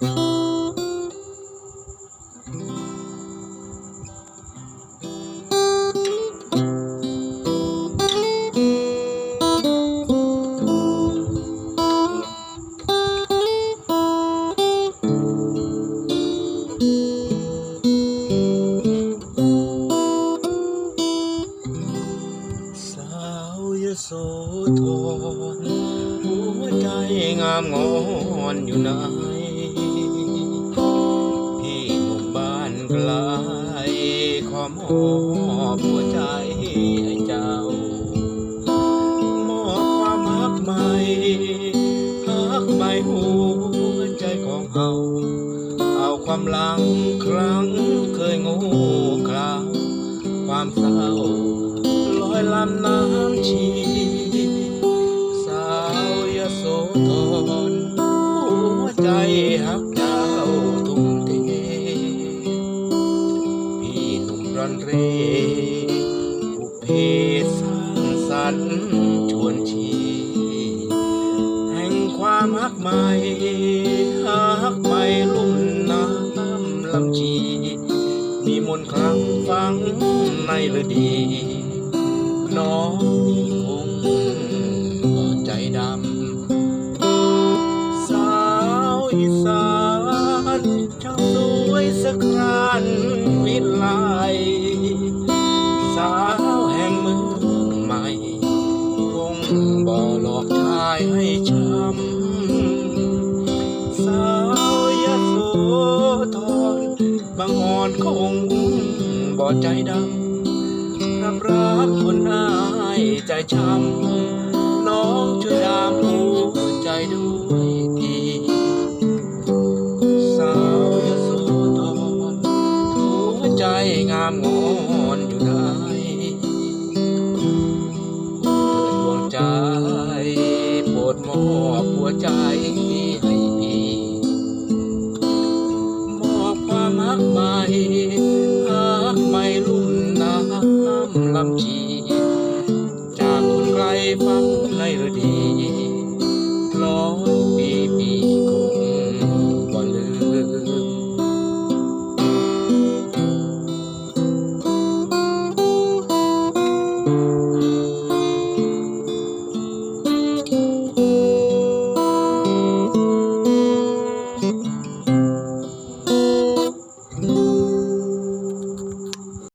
สาวยโสธรหัวใจงามงอนอยู่ไหน มอบหัวใจให้เจ้า มอบความรักใหม่รักใหม่หัวใจของเฮาเอาความหลังครั้งเคยงูกล่าวความเศร้าลอยลำน้ำชี สาวยโสธร หนุ่มรันเร่บุพเพสร้างสรรค์ชวนชีแห่งความหักใหม่หักใหม่ลุ่มน้ำลำชีมีมนคลังฟังในฤดีน้องนี่คงบ่ใจดำ สาวอีสานเจ้าสวยสะครา หลอกชายให้ช้ำสาวยโสธรบางอ่อนคงบ่ใจดำรับรักคนอายใจช้ำน้องช่วยดามหัวใจด้วยทีสาวยโสธรหัวใจงามง ใจให้พี่มอบความรักใหม่หักไม่ลุ่มน้ำลำชี จากคนไกลฟังในฤดี